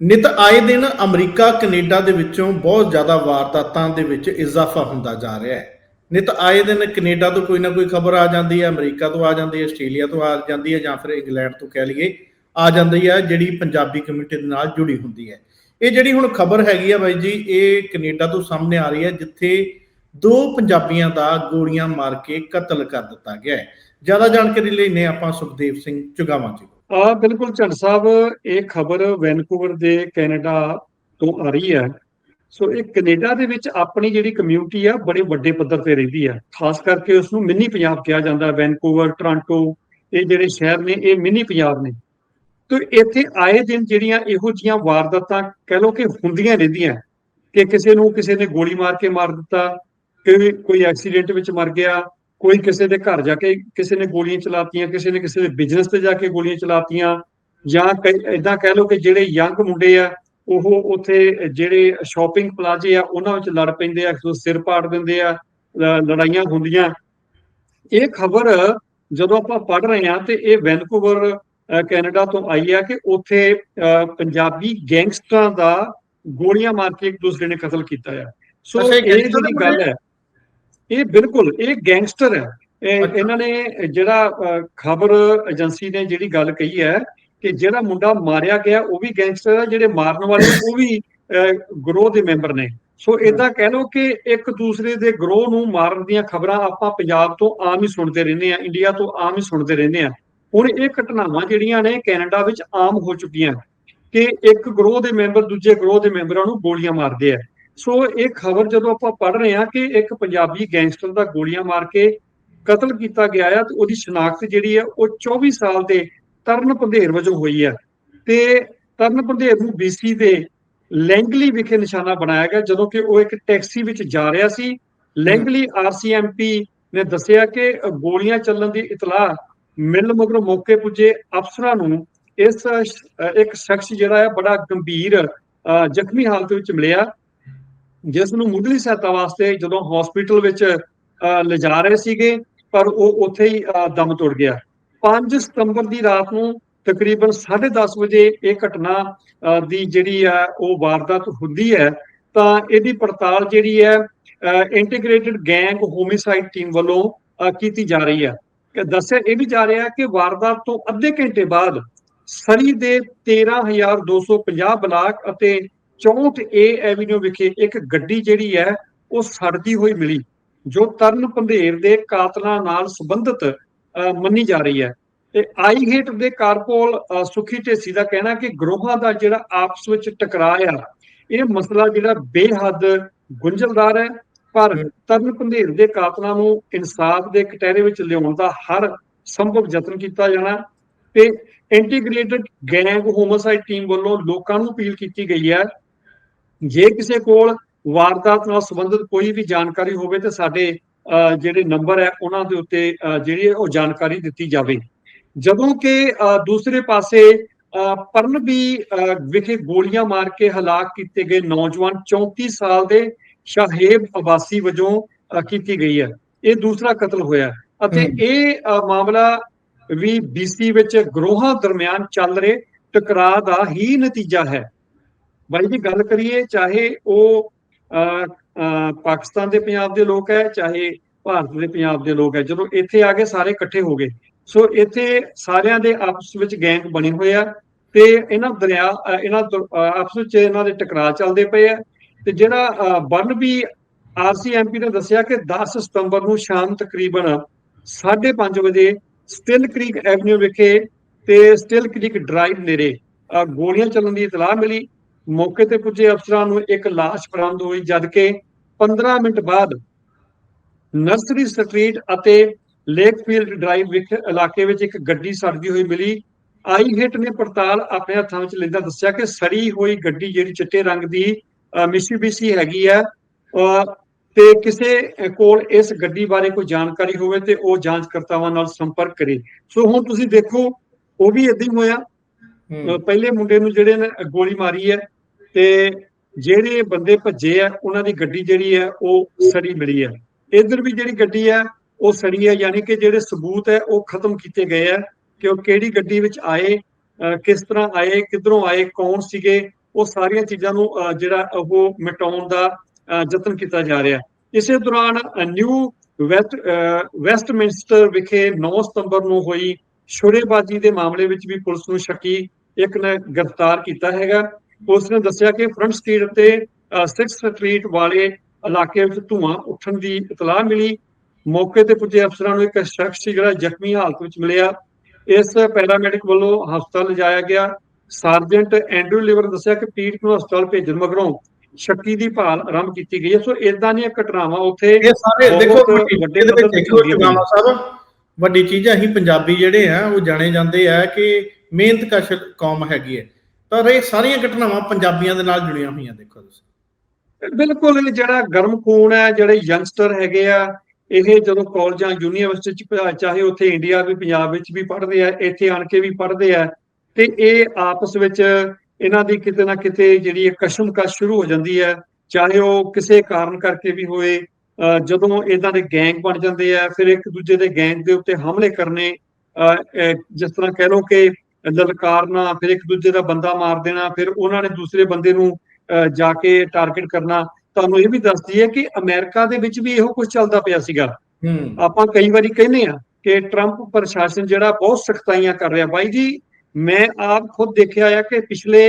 ਨਿਤ ਆਏ ਦਿਨ ਅਮਰੀਕਾ, ਕੈਨੇਡਾ ਦੇ ਵਿੱਚੋਂ ਬਹੁਤ ਜ਼ਿਆਦਾ ਵਾਰਦਾਤਾਂ ਦੇ ਵਿੱਚ ਇਜ਼ਾਫਾ ਹੁੰਦਾ ਜਾ ਰਿਹਾ ਹੈ। ਨਿਤ ਆਏ ਦਿਨ ਕੈਨੇਡਾ ਤੋਂ ਕੋਈ ਨਾ ਕੋਈ ਖਬਰ ਆ ਜਾਂਦੀ ਹੈ, ਅਮਰੀਕਾ ਤੋਂ ਆ ਜਾਂਦੀ ਹੈ, ਆਸਟ੍ਰੇਲੀਆ ਤੋਂ ਆ ਜਾਂਦੀ ਹੈ ਜਾਂ ਫਿਰ ਇੰਗਲੈਂਡ ਤੋਂ ਕਹਿ ਲਈਏ, ਆ ਜਾਂਦੀ ਹੈ, ਜਿਹੜੀ ਪੰਜਾਬੀ ਕਮਿਊਨਿਟੀ ਦੇ ਨਾਲ ਜੁੜੀ ਹੁੰਦੀ ਹੈ। ਇਹ ਜਿਹੜੀ ਹੁਣ ਖਬਰ ਹੈਗੀ ਆ ਬਾਈ ਜੀ, ਇਹ ਕੈਨੇਡਾ ਤੋਂ ਸਾਹਮਣੇ ਆ ਰਹੀ ਹੈ, ਜਿੱਥੇ ਦੋ ਪੰਜਾਬੀਆਂ ਦਾ ਗੋਲੀਆਂ ਮਾਰ ਕੇ ਕਤਲ ਕਰ ਦਿੱਤਾ ਗਿਆ ਹੈ। ਜ਼ਿਆਦਾ ਜਾਣਕਾਰੀ ਲਈ ਨੇ ਆਪਾਂ ਸੁਖਦੇਵ ਸਿੰਘ ਚੁਗਾਵਾਂ ਜੀ ਆ ਬਿਲਕੁਲ ਝੰਡ ਸਾਹਿਬ, ਇਹ ਖਬਰ ਵੈਨਕੂਵਰ ਦੇ ਕੈਨੇਡਾ ਤੋਂ ਆ ਰਹੀ ਹੈ। ਸੋ ਇਹ ਕੈਨੇਡਾ ਦੇ ਵਿੱਚ ਆਪਣੀ ਜਿਹੜੀ ਕਮਿਊਨਿਟੀ ਆ, ਬੜੇ ਵੱਡੇ ਪੱਧਰ ਤੇ ਰਹਿੰਦੀ ਆ। ਖਾਸ ਕਰਕੇ ਉਸ ਨੂੰ ਮਿੰਨੀ ਪੰਜਾਬ ਕਿਹਾ ਜਾਂਦਾ ਵੈਨਕੂਵਰ, ਟੋਰਾਂਟੋ, ਇਹ ਜਿਹੜੇ ਸ਼ਹਿਰ ਨੇ, ਇਹ ਮਿੰਨੀ ਪੰਜਾਬ ਨੇ। ਤੇ ਇੱਥੇ ਆਏ ਦਿਨ ਜਿਹੜੀਆਂ ਇਹੋ ਜੀਆਂ ਵਾਰਦਾਤਾਂ ਕਹਿ ਲੋ ਕਿ ਹੁੰਦੀਆਂ ਰਹਿੰਦੀਆਂ, ਕਿ ਕਿਸੇ ਨੂੰ ਕਿਸੇ ਨੇ ਗੋਲੀ ਮਾਰ ਕੇ ਮਾਰ ਦਿੱਤਾ, ਕਿ ਕੋਈ ਐਕਸੀਡੈਂਟ ਵਿੱਚ ਮਰ ਗਿਆ ਕੋਈ ਕਿਸੇ ਦੇ ਘਰ ਜਾ ਕੇ ਕਿਸੇ ਨੇ ਗੋਲੀਆਂ ਚਲਾਤੀਆਂ ਕਿਸੇ ਨੇ ਕਿਸੇ ਦੇ ਬਿਜ਼ਨਸ ਤੇ ਜਾ ਕੇ ਗੋਲੀਆਂ ਚਲਾਤੀਆਂ ਜਾਂ ਇਦਾਂ ਕਹਿ ਲਓ ਕਿ ਜਿਹੜੇ ਯੰਗ ਮੁੰਡੇ ਆ ਉਹ ਉੱਥੇ ਜਿਹੜੇ ਸ਼ਾਪਿੰਗ ਪਲਾਜ਼ੇ ਆ ਉਹਨਾਂ ਵਿੱਚ ਲੜ ਪੈਂਦੇ ਆ ਸੋ ਸਿਰ ਪਾੜ ਦਿੰਦੇ ਆ ਲੜਾਈਆਂ ਹੁੰਦੀਆਂ। ਇਹ ਖਬਰ ਜਦੋਂ ਆਪਾਂ ਪੜ ਰਹੇ ਹਾਂ ਤੇ ਇਹ ਵੈਨਕੂਵਰ ਕੈਨੇਡਾ ਤੋਂ ਆਈ ਆ ਕਿ ਉੱਥੇ ਪੰਜਾਬੀ ਗੈਂਗਸਟਰਾਂ ਦਾ ਗੋਲੀਆਂ ਮਾਰ ਕੇ ਇੱਕ ਦੂਸਰੇ ਨੇ ਕਤਲ ਕੀਤਾ ਆ। ਸੋ ਇਹ ਜਿਹੜੀ ਗੱਲ ਹੈ ਇਹ ਬਿਲਕੁਲ ਇਹ ਗੈਂਗਸਟਰ ਹੈ। ਇਹਨਾਂ ਨੇ ਜਿਹੜਾ ਖਬਰ ਏਜੰਸੀ ਨੇ ਜਿਹੜੀ ਗੱਲ ਕਹੀ ਹੈ ਕਿ ਜਿਹੜਾ ਮੁੰਡਾ ਮਾਰਿਆ ਗਿਆ ਉਹ ਵੀ ਗੈਂਗਸਟਰ ਹੈ ਜਿਹੜੇ ਮਾਰਨ ਵਾਲੇ ਉਹ ਵੀ ਗਰੋਹ ਦੇ ਮੈਂਬਰ ਨੇ। ਸੋ ਇਦਾਂ ਕਹਿ ਲਓ ਕਿ ਇੱਕ ਦੂਸਰੇ ਦੇ ਗਰੋਹ ਨੂੰ ਮਾਰਨ ਦੀਆਂ ਖਬਰਾਂ ਆਪਾਂ ਪੰਜਾਬ ਤੋਂ ਆਮ ਹੀ ਸੁਣਦੇ ਰਹਿੰਦੇ ਆ ਇੰਡੀਆ ਤੋਂ ਆਮ ਹੀ ਸੁਣਦੇ ਰਹਿੰਦੇ ਆ ਹੁਣ ਇਹ ਘਟਨਾਵਾਂ ਜਿਹੜੀਆਂ ਨੇ ਕੈਨੇਡਾ ਵਿੱਚ ਆਮ ਹੋ ਚੁੱਕੀਆਂ। ਕਿ ਇੱਕ ਗਰੋਹ ਦੇ ਮੈਂਬਰ ਦੂਜੇ ਗਰੋਹ ਦੇ ਮੈਂਬਰਾਂ ਨੂੰ ਗੋਲੀਆਂ ਮਾਰਦੇ ਆ। ਸੋ ਇਹ ਖਬਰ ਜਦੋਂ ਆਪਾਂ ਪੜ ਰਹੇ ਹਾਂ ਕਿ ਇੱਕ ਪੰਜਾਬੀ ਗੈਂਗਸਟਰ ਦਾ ਗੋਲੀਆਂ ਮਾਰ ਕੇ ਕਤਲ ਕੀਤਾ ਗਿਆ ਆ ਤੇ ਉਹਦੀ ਸ਼ਨਾਖਤ ਜਿਹੜੀ ਹੈ ਉਹ 24 ਸਾਲ ਦੇ ਤਰਨ ਪੰਧੇਰ ਵਜੋਂ ਹੋਈ ਹੈ ਤੇ ਤਰਨ ਪੰਧੇਰ ਨੂੰ BC ਦੇ ਲੈਂਗਲੀ ਵਿਖੇ ਨਿਸ਼ਾਨਾ ਬਣਾਇਆ ਗਿਆ ਜਦੋਂ ਕਿ ਉਹ ਇੱਕ ਟੈਕਸੀ ਵਿੱਚ ਜਾ ਰਿਹਾ ਸੀ। ਲੈਂਗਲੀ RCMP ਨੇ ਦੱਸਿਆ ਕਿ ਗੋਲੀਆਂ ਚੱਲਣ ਦੀ ਇਤਲਾਹ ਮਿਲ ਮਗਰੋਂ ਮੌਕੇ ਪੁੱਜੇ ਅਫਸਰਾਂ ਨੂੰ ਇਸ ਇੱਕ ਸ਼ਖਸ ਜਿਹੜਾ ਹੈ ਬੜਾ ਗੰਭੀਰ ਅ, ਜ਼ਖਮੀ ਹਾਲਤ ਵਿੱਚ ਮਿਲਿਆ। ਜਿਸ ਨੂੰ ਮੁੱਢਲੀ ਸਹਾਇਤਾ ਵਾਸਤੇ ਜਦੋਂ ਹਸਪੀਟਲ ਵਿੱਚ ਲਿਜਾ ਰਹੇ ਸੀਗੇ, ਪਰ ਉਹ ਉੱਥੇ ਹੀ ਦਮ ਤੋੜ ਗਿਆ। 5 ਸਤੰਬਰ ਦੀ ਰਾਤ ਨੂੰ ਤਕਰੀਬਨ 10:30 ਵਜੇ ਇਹ ਘਟਨਾ ਦੀ ਜਿਹੜੀ ਹੈ, ਉਹ ਵਾਰਦਾਤ ਹੁੰਦੀ ਹੈ, ਤਾਂ ਇਹਦੀ ਪੜਤਾਲ ਜਿਹੜੀ ਹੈ ਇੰਟੀਗ੍ਰੇਟਿਡ ਗੈਂਗ ਹੋਮਿਸਾਈਡ ਟੀਮ ਵੱਲੋਂ ਕੀਤੀ ਜਾ ਰਹੀ ਹੈ। ਕਿ ਦੱਸਿਆ, ਇਹ ਵੀ ਜਾ ਰਿਹਾ ਕਿ ਵਾਰਦਾਤ ਤੋਂ ਅੱਧੇ ਘੰਟੇ ਬਾਅਦ ਸਰੀ ਦੇ 13250 ਬਲਾਕ ਅਤੇ 64 ਏ ਐਵੀਨਿਊ ਵਿਖੇ ਇੱਕ ਗੱਡੀ ਜਿਹੜੀ ਹੈ, ਉਹ ਸੜਦੀ ਹੋਈ ਮਿਲੀ, ਜੋ ਤਰਨ ਪੰਧੇਰ ਦੇ ਕਾਤਲਾਂ ਨਾਲ ਸੰਬੰਧਿਤ ਮੰਨੀ ਜਾ ਰਹੀ ਹੈ। ਤੇ ਆਈ ਹੇਟ ਦੇ ਕਾਰਪੋਲ ਸੁਖੀ ਢੇਸੀ ਦਾ ਕਹਿਣਾ ਕਿ ਗਰੋਹਾਂ ਦਾ ਜਿਹੜਾ ਆਪਸ ਵਿੱਚ ਟਕਰਾਅ ਆ, ਇਹ ਮਸਲਾ ਜਿਹੜਾ ਬੇਹੱਦ ਗੁੰਝਲਦਾਰ ਹੈ। ਪਰ ਤਰਨ ਪੰਧੇਰ ਦੇ ਕਾਤਲਾਂ ਨੂੰ ਇਨਸਾਫ ਦੇ ਕਟਹਿਰੇ ਵਿੱਚ ਲਿਆਉਣ ਦਾ ਹਰ ਸੰਭਵ ਯਤਨ ਕੀਤਾ ਜਾਣਾ ਤੇ ਇੰਟੀਗ੍ਰੇਟਿਡ ਗੈਂਗ ਹੋਮਿਸਾਈਡ ਟੀਮ ਵੱਲੋਂ ਲੋਕਾਂ ਨੂੰ ਅਪੀਲ ਕੀਤੀ ਗਈ ਹੈ ਜੇ ਕਿਸੇ ਕੋਲ ਵਾਰਦਾਤ ਨਾਲ ਸੰਬੰਧਿਤ ਕੋਈ ਵੀ ਜਾਣਕਾਰੀ ਹੋਵੇ ਤੇ ਸਾਡੇ ਜਿਹੜੇ ਨੰਬਰ ਹੈ ਉਹਨਾਂ ਦੇ ਉੱਤੇ ਜਿਹੜੀ ਉਹ ਜਾਣਕਾਰੀ ਦਿੱਤੀ ਜਾਵੇ। ਜਦੋਂ ਕਿ ਦੂਸਰੇ ਪਾਸੇ ਪਰਨਬੀ ਵਿਖੇ ਗੋਲੀਆਂ ਮਾਰ ਕੇ ਹਲਾਕ ਕੀਤੇ ਗਏ ਨੌਜਵਾਨ 34 ਸਾਲ ਦੇ ਸ਼ਾਹੇਬ ਅਬਾਸੀ ਵਜੋਂ ਕੀਤੀ ਗਈ ਹੈ। ਇਹ ਦੂਸਰਾ ਕਤਲ ਹੋਇਆ ਅਤੇ। ਇਹ ਮਾਮਲਾ ਵੀ BC ਵਿੱਚ ਗਰੋਹਾਂ ਦਰਮਿਆਨ ਚੱਲ ਰਹੇ ਟਕਰਾਅ ਦਾ ਹੀ ਨਤੀਜਾ ਹੈ। ਬਾਈ ਜੀ ਗੱਲ ਕਰੀਏ ਚਾਹੇ ਉਹ ਪਾਕਿਸਤਾਨ ਦੇ ਪੰਜਾਬ ਦੇ ਲੋਕ ਹੈ ਚਾਹੇ ਭਾਰਤ ਦੇ ਪੰਜਾਬ ਦੇ ਲੋਕ ਹੈ ਜਦੋਂ ਇੱਥੇ ਆ ਕੇ ਸਾਰੇ ਇਕੱਠੇ ਹੋ ਗਏ ਸੋ ਇੱਥੇ ਸਾਰਿਆਂ ਦੇ ਆਪਸ ਵਿੱਚ ਗੈਂਗ ਬਣੇ ਹੋਏ ਆ ਤੇ ਇਹਨਾਂ ਦਰਿਆ ਇਹਨਾਂ ਦ- ਆਪਸ ਵਿੱਚ ਇਹਨਾਂ ਦੇ ਟਕਰਾਅ ਚੱਲਦੇ ਪਏ ਆ ਤੇ ਜਿਹੜਾ ਅਹ, ਬਰਨ ਵੀ ਆਰਸੀਐਮਪੀ ਨੇ ਦੱਸਿਆ ਕਿ 10 ਸਤੰਬਰ ਨੂੰ ਸ਼ਾਮ ਤਕਰੀਬਨ 5:30 ਵਜੇ ਸਟਿਲ ਕ੍ਰੀਕ ਐਵਨਿਊ ਵਿਖੇ ਤੇ ਸਟਿਲ ਕ੍ਰੀਕ ਡਰਾਈਵ ਨੇੜੇ ਗੋਲੀਆਂ ਚੱਲਣ ਦੀ ਇਤਲਾਹ ਮਿਲੀ ਮੌਕੇ ਤੇ ਪੁੱਜੇ ਅਫਸਰਾਂ ਨੂੰ ਇੱਕ ਲਾਸ਼ ਬਰਾਮਦ ਹੋਈ ਜਦ ਕਿ 15 ਮਿੰਟ ਬਾਅਦ ਨਰਸਰੀ ਸਟਰੀਟ ਅਤੇ ਲੇਕਫੀਲਡ ਡਰਾਈਵ ਵਿਖ ਇਲਾਕੇ ਵਿੱਚ ਇੱਕ ਗੱਡੀ ਸੜਦੀ ਹੋਈ ਮਿਲੀ। ਆਈ ਹਿੱਟ ਨੇ ਪੜਤਾਲ ਆਪਣੇ ਹੱਥਾਂ ਵਿੱਚ ਲੈਂਦਾ ਦੱਸਿਆ ਕਿ ਸੜੀ ਹੋਈ ਗੱਡੀ ਜਿਹੜੀ ਚਿੱਟੇ ਰੰਗ ਦੀ ਮਿਸ਼ੀਬੀਸੀ ਹੈਗੀ ਹੈ ਤੇ ਕਿਸੇ ਕੋਲ ਇਸ ਗੱਡੀ ਬਾਰੇ ਕੋਈ ਜਾਣਕਾਰੀ ਹੋਵੇ ਤੇ ਉਹ ਜਾਂਚਕਰਤਾਵਾਂ ਨਾਲ ਸੰਪਰਕ ਕਰੇ। ਸੋ ਹੁਣ ਤੁਸੀਂ ਦੇਖੋ ਉਹ ਵੀ ਇਦਾਂ ਹੀ ਹੋਇਆ। ਪਹਿਲੇ ਮੁੰਡੇ ਨੂੰ ਜਿਹੜੇ ਨੇ ਗੋਲੀ ਮਾਰੀ ਹੈ ਤੇ ਜਿਹੜੇ ਬੰਦੇ ਭੱਜੇ ਆ ਉਹਨਾਂ ਦੀ ਗੱਡੀ ਜਿਹੜੀ ਹੈ ਉਹ ਸੜੀ ਮਿਲੀ ਹੈ ਇਧਰ ਵੀ ਜਿਹੜੀ ਗੱਡੀ ਹੈ ਉਹ ਸੜੀ ਹੈ ਯਾਨੀ ਕਿ ਜਿਹੜੇ ਸਬੂਤ ਹੈ ਉਹ ਖਤਮ ਕੀਤੇ ਗਏ ਆ ਕਿ ਉਹ ਕਿਹੜੀ ਗੱਡੀ ਵਿੱਚ ਆਏ ਕਿਸ ਤਰ੍ਹਾਂ ਆਏ ਕਿੱਧਰੋਂ ਆਏ ਕੌਣ ਸੀਗੇ ਉਹ ਸਾਰੀਆਂ ਚੀਜ਼ਾਂ ਨੂੰ ਅਹ, ਜਿਹੜਾ ਉਹ ਮਿਟਾਉਣ ਦਾ ਅਹ, ਯਤਨ ਕੀਤਾ ਜਾ ਰਿਹਾ। ਇਸੇ ਦੌਰਾਨ ਨਿਊ ਵੈਸਟ ਵੈਸਟਮਿੰਸਟਰ ਵਿਖੇ 9 ਸਤੰਬਰ ਨੂੰ ਹੋਈ ਸ਼ੁਰੇਬਾਜ਼ੀ ਦੇ ਮਾਮਲੇ ਵਿੱਚ ਵੀ ਪੁਲਿਸ ਨੂੰ ਸ਼ੱਕੀ ਇੱਕ ਨੇ ਗ੍ਰਿਫਤਾਰ ਕੀਤਾ ਹੈਗਾ। ਪੁਲਿਸ ਨੇ ਦੱਸਿਆ ਕਿ ਫਰੰਟ ਸਟਰੀਟ ਅਤੇ 6th ਸਟਰੀਟ ਵਾਲੇ ਇਲਾਕੇ ਵਿੱਚ ਧੂਆਂ ਉੱਠਣ ਦੀ ਇਤਲਾਹ ਮਿਲੀ। ਮੌਕੇ ਤੇ ਪੁੱਜੇ ਅਫਸਰਾਂ ਨੂੰ ਇੱਕ ਸ਼ਖਸ ਜਿਹੜਾ ਜ਼ਖਮੀ ਹਾਲਤ ਵਿੱਚ ਮਿਲਿਆ। ਇਸ ਪੈਰਾਮੈਡਿਕ ਵੱਲੋਂ ਹਸਪਤਾਲ ਲਿਜਾਇਆ ਗਿਆ। ਸਰਜੈਂਟ ਐਂਡਰੂ ਲਿਵਰ ਦੱਸਿਆ ਕਿ ਪੀੜਤ ਨੂੰ ਹਸਪਤਾਲ ਭੇਜਣ ਮਗਰੋਂ ਸ਼ੱਕੀ ਦੀ ਭਾਲ ਆਰੰਭ ਕੀਤੀ ਗਈ ਹੈ। ਸੋ ਇਦਾਂ ਦੀਆਂ ਘਟਨਾਵਾਂ ਉੱਥੇ ਇਹ ਸਾਰੇ ਦੇਖੋ ਵੱਡੇ ਦੇ ਵਿੱਚ ਹੁੰਦੀਆਂ ਜਨਾਮਾ ਸਾਹਿਬ ਵੱਡੀ ਚੀਜ਼ਾਂ ਹੀ ਪੰਜਾਬੀ ਜਿਹੜੇ ਆ ਉਹ ਜਾਣੇ ਜਾਂਦੇ ਆ ਕਿ ਮਿਹਨਤਕਸ਼ ਕੌਮ ਹੈਗੀ ਹੈ। ਪਰ ਇਹ ਸਾਰੀਆਂ ਘਟਨਾਵਾਂ ਪੰਜਾਬੀਆਂ ਦੇ ਨਾਲ ਜੁੜੀਆਂ ਹੋਈਆਂ, ਦੇਖੋ ਤੁਸੀਂ। ਬਿਲਕੁਲ ਜਿਹੜਾ ਗਰਮ ਖੂਨ ਹੈ, ਜਿਹੜੇ ਯੰਗਸਟਰ ਹੈਗੇ ਆ, ਇਹ ਜਦੋਂ ਕਾਲਜਾਂ ਯੂਨੀਵਰਸਿਟੀ ਚ ਚਾਹੇ ਉੱਥੇ ਇੰਡੀਆ ਵੀ, ਪੰਜਾਬ ਵਿੱਚ ਵੀ ਪੜ੍ਹਦੇ ਆ, ਇੱਥੇ ਆਣ ਕੇ ਵੀ ਪੜ੍ਹਦੇ ਆ, ਤੇ ਇਹ ਆਪਸ ਵਿੱਚ ਇਹਨਾਂ ਦੀ ਕਿਤੇ ਨਾ ਕਿਤੇ ਜਿਹੜੀ ਇਹ ਕਸ਼ਮਕਸ਼ ਸ਼ੁਰੂ ਹੋ ਜਾਂਦੀ ਹੈ, ਚਾਹੇ ਉਹ ਕਿਸੇ ਕਾਰਨ ਕਰਕੇ ਵੀ ਹੋਏ ਅਹ ਜਦੋਂ ਇਹਨਾਂ ਦੇ ਗੈਂਗ ਬਣ ਜਾਂਦੇ ਆ, ਫਿਰ ਇੱਕ ਦੂਜੇ ਦੇ ਗੈਂਗ ਦੇ ਉੱਤੇ ਹਮਲੇ ਕਰਨੇ ਜਿਸ ਤਰ੍ਹਾਂ ਕਹਿ ਲਓ ਕਿ ਲਲਕਾਰਨਾ ਫਿਰ ਇੱਕ ਦੂਜੇ ਦਾ ਬੰਦਾ ਮਾਰ ਦੇਣਾ ਫਿਰ ਉਹਨਾਂ ਨੇ ਦੂਸਰੇ ਬੰਦੇ ਨੂੰ ਜਾ ਕੇ ਟਾਰਗੇਟ ਕਰਨਾ। ਤੁਹਾਨੂੰ ਇਹ ਵੀ ਦੱਸਦੀ ਹੈ ਕਿ ਅਮਰੀਕਾ ਦੇ ਵਿੱਚ ਵੀ ਇਹੋ ਕੁਝ ਚੱਲਦਾ ਪਿਆ ਸੀਗਾ। ਆਪਾਂ ਕਈ ਵਾਰੀ ਕਹਿੰਦੇ ਆ ਕਿ ਟਰੰਪ ਪ੍ਰਸ਼ਾਸਨ ਜਿਹੜਾ ਬਹੁਤ ਸਖਤਾਈਆਂ ਕਰ ਰਿਹਾ। ਬਾਈ ਜੀ ਮੈਂ ਆਪ ਖੁਦ ਦੇਖਿਆ ਆ ਕਿ ਪਿਛਲੇ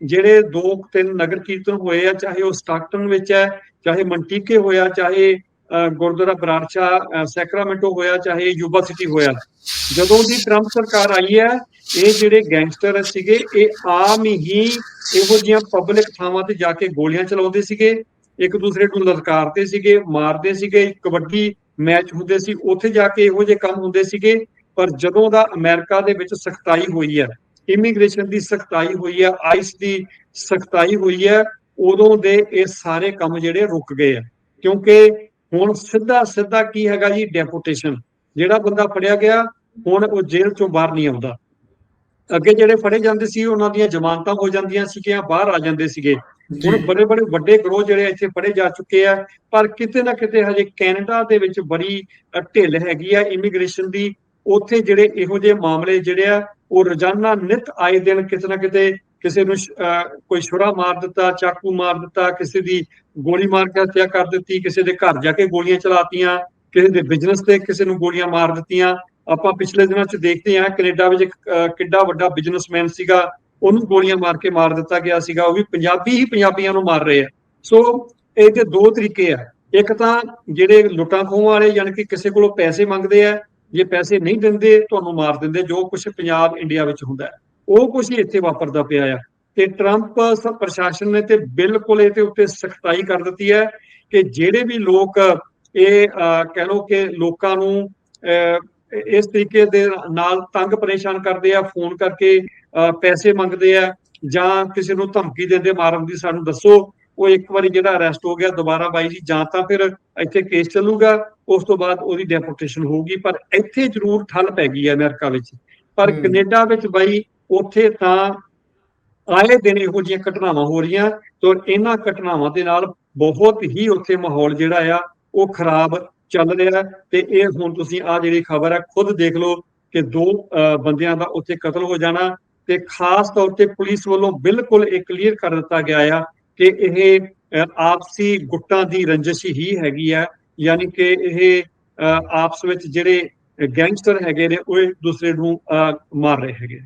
ਜਿਹੜੇ ਦੋ ਤਿੰਨ ਨਗਰ ਕੀਰਤਨ ਹੋਏ ਆ ਚਾਹੇ ਉਹ ਸਟਾਕਟਨ ਵਿੱਚ ਹੈ ਚਾਹੇ ਮੰਟੀਕੇ ਹੋਇਆ ਚਾਹੇ ਗੁਰਦੁਆਰਾ ਬਰਾਰਚਾ ਸੈਕਰਾਮੈਂਟੋ ਹੋਇਆ, ਚਾਹੇ ਯੂਬਾ ਸਿਟੀ ਹੋਇਆ। ਜਦੋਂ ਦੀ ਟਰੰਪ ਸਰਕਾਰ ਆਈ ਹੈ, ਇਹ ਜਿਹੜੇ ਗੈਂਗਸਟਰ ਸੀਗੇ, ਇਹ ਆਮ ਹੀ ਇਹੋ ਜਿਹੀਆਂ ਪਬਲਿਕ ਥਾਵਾਂ ਤੇ ਜਾ ਕੇ ਗੋਲੀਆਂ ਚਲਾਉਂਦੇ ਸੀਗੇ। ਇੱਕ ਦੂਸਰੇ ਨੂੰ ਲਲਕਾਰਦੇ ਸੀਗੇ, ਮਾਰਦੇ ਸੀਗੇ, ਕਬੱਡੀ ਮੈਚ ਹੁੰਦੇ ਸੀ, ਉੱਥੇ ਜਾ ਕੇ ਇਹੋ ਜਿਹੇ ਕੰਮ ਹੁੰਦੇ ਸੀਗੇ। ਪਰ ਜਦੋਂ ਦਾ ਅਮਰੀਕਾ ਦੇ ਵਿੱਚ ਸਖਤਾਈ ਹੋਈ ਹੈ, ਇਮੀਗ੍ਰੇਸ਼ਨ ਦੀ ਸਖਤਾਈ ਹੋਈ ਹੈ, ਆਈਸ ਦੀ ਸਖਤਾਈ ਹੋਈ ਹੈ, ਉਦੋਂ ਦੇ ਇਹ ਸਾਰੇ ਕੰਮ ਜਿਹੜੇ ਰੁਕ ਗਏ ਆ ਕਿਉਂਕਿ ਹੁਣ ਸਿੱਧਾ ਸਿੱਧਾ ਕੀ ਹੈਗਾ ਜੀ ਡੈਪੂਟੇਸ਼ਨ ਜਿਹੜਾ ਬੰਦਾ ਫੜਿਆ ਗਿਆ ਹੁਣ ਉਹ ਜੇਲ੍ਹ ਚੋਂ ਬਾਹਰ ਨਹੀਂ ਆਉਂਦਾ। ਅੱਗੇ ਜਿਹੜੇ ਫੜੇ ਜਾਂਦੇ ਸੀ ਉਹਨਾਂ ਦੀਆਂ ਜ਼ਮਾਨਤਾਂ ਹੋ ਜਾਂਦੀਆਂ ਸੀਗੀਆਂ ਬਾਹਰ ਆ ਜਾਂਦੇ ਸੀਗੇ। ਹੁਣ ਬੜੇ ਬੜੇ ਵੱਡੇ ਗਰੋਹ ਜਿਹੜੇ ਇੱਥੇ ਫੜੇ ਜਾ ਚੁੱਕੇ ਆ ਪਰ ਕਿਤੇ ਨਾ ਕਿਤੇ ਹਜੇ ਕੈਨੇਡਾ ਦੇ ਵਿੱਚ ਬੜੀ ਢਿੱਲ ਹੈਗੀ ਆ ਇਮੀਗ੍ਰੇਸ਼ਨ ਦੀ। ਉੱਥੇ ਜਿਹੜੇ ਇਹੋ ਜਿਹੇ ਮਾਮਲੇ ਜਿਹੜੇ ਆ ਉਹ ਰੋਜ਼ਾਨਾ ਨਿਤ ਆਏ ਦਿਨ ਕਿਤੇ ਨਾ ਕਿਤੇ ਕਿਸੇ ਨੂੰ ਕੋਈ ਛੁਰਾ ਮਾਰ ਦਿੱਤਾ ਚਾਕੂ ਮਾਰ ਦਿੱਤਾ ਕਿਸੇ ਦੀ ਗੋਲੀ ਮਾਰ ਕੇ ਹੱਤਿਆ ਕਰ ਦਿੱਤੀ ਕਿਸੇ ਦੇ ਘਰ ਜਾ ਕੇ ਗੋਲੀਆਂ ਚਲਾਤੀਆਂ ਕਿਸੇ ਦੇ ਬਿਜ਼ਨਸ ਤੇ ਕਿਸੇ ਨੂੰ ਗੋਲੀਆਂ ਮਾਰ ਦਿੱਤੀਆਂ। ਆਪਾਂ ਪਿਛਲੇ ਦਿਨਾਂ 'ਚ ਦੇਖਦੇ ਹਾਂ ਕੈਨੇਡਾ ਵਿੱਚ ਇੱਕ, ਕਿੱਡਾ ਵੱਡਾ ਬਿਜ਼ਨਸਮੈਨ ਸੀਗਾ। ਉਹਨੂੰ ਗੋਲੀਆਂ ਮਾਰ ਕੇ ਮਾਰ ਦਿੱਤਾ ਗਿਆ ਸੀਗਾ। ਉਹ ਵੀ ਪੰਜਾਬੀ ਹੀ ਪੰਜਾਬੀਆਂ ਨੂੰ ਮਾਰ ਰਹੇ ਆ। ਸੋ ਇਹਦੇ ਦੋ ਤਰੀਕੇ ਆ। ਇੱਕ ਤਾਂ ਜਿਹੜੇ ਲੁੱਟਾਂ ਖੋਹਾਂ ਵਾਲੇ ਯਾਨੀ ਕਿ ਕਿਸੇ ਕੋਲੋਂ ਪੈਸੇ ਮੰਗਦੇ ਆ ਜੇ ਪੈਸੇ ਨਹੀਂ ਦਿੰਦੇ ਤੁਹਾਨੂੰ ਮਾਰ ਦਿੰਦੇ ਜੋ ਕੁਝ ਪੰਜਾਬ ਇੰਡੀਆ ਵਿੱਚ ਹੁੰਦਾ ਹੈ। ਉਹ ਕੁਝ ਹੀ ਇੱਥੇ ਵਾਪਰਦਾ ਪਿਆ ਆ। ਤੇ ਟਰੰਪ ਪ੍ਰਸ਼ਾਸਨ ਨੇ ਤੇ ਬਿਲਕੁਲ ਇਹਦੇ ਉੱਤੇ ਸਖਤਾਈ ਕਰ ਦਿੱਤੀ ਹੈ ਕਿ ਜਿਹੜੇ ਵੀ ਲੋਕ ਇਹ ਕਹਿ ਲਓ ਕਿ ਲੋਕਾਂ ਨੂੰ ਇਸ ਤਰੀਕੇ ਦੇ ਨਾਲ ਤੰਗ ਪਰੇਸ਼ਾਨ ਕਰਦੇ ਆ ਫੋਨ ਕਰਕੇ ਪੈਸੇ ਮੰਗਦੇ ਆ ਜਾਂ ਕਿਸੇ ਨੂੰ ਧਮਕੀ ਦਿੰਦੇ ਮਾਰਨ ਦੀ ਸਾਨੂੰ ਦੱਸੋ। ਉਹ ਇੱਕ ਵਾਰੀ ਜਿਹੜਾ ਅਰੈਸਟ ਹੋ ਗਿਆ ਦੁਬਾਰਾ ਬਾਈ ਜੀ ਜਾਂ ਤਾਂ ਫਿਰ ਇੱਥੇ ਕੇਸ ਚੱਲੂਗਾ ਉਸ ਤੋਂ ਬਾਅਦ ਉਹਦੀ ਡੈਪੋਰਟੇਸ਼ਨ ਹੋਊਗੀ। ਪਰ ਇੱਥੇ ਜ਼ਰੂਰ ਠੱਲ ਪੈ ਗਈ ਹੈ ਅਮਰੀਕਾ ਵਿੱਚ। ਪਰ। ਕੈਨੇਡਾ ਵਿੱਚ ਬਾਈ ਉੱਥੇ ਤਾਂ ਆਏ ਦਿਨ ਇਹੋ ਜਿਹੀਆਂ ਘਟਨਾਵਾਂ ਹੋ ਰਹੀਆਂ ਤੇ ਇਹਨਾਂ ਘਟਨਾਵਾਂ ਦੇ ਨਾਲ ਬਹੁਤ ਹੀ ਉੱਥੇ ਮਾਹੌਲ ਜਿਹੜਾ ਆ ਉਹ ਖਰਾਬ ਚੱਲ ਰਿਹਾ ਤੇ ਇਹ ਹੁਣ ਤੁਸੀਂ ਆ ਜਿਹੜੀ ਖਬਰ ਹੈ ਖੁਦ ਦੇਖ ਲਓ ਕਿ ਦੋ ਅਹ, ਬੰਦਿਆਂ ਦਾ ਉੱਥੇ ਕਤਲ ਹੋ ਜਾਣਾ ਤੇ ਖਾਸ ਤੌਰ ਤੇ ਪੁਲਿਸ ਵੱਲੋਂ ਬਿਲਕੁਲ ਇਹ ਕਲੀਅਰ ਕਰ ਦਿੱਤਾ ਗਿਆ ਆ ਕਿ ਇਹ ਆਪਸੀ ਗੁੱਟਾਂ ਦੀ ਰੰਜਿਸ਼ ਹੀ ਹੈਗੀ ਆ ਯਾਨੀ ਕਿ ਇਹ ਅਹ, ਆਪਸ ਵਿੱਚ ਜਿਹੜੇ ਗੈਂਗਸਟਰ ਹੈਗੇ ਨੇ ਉਹ ਇੱਕ ਦੂਸਰੇ ਨੂੰ ਅਹ, ਮਾਰ ਰਹੇ ਹੈਗੇ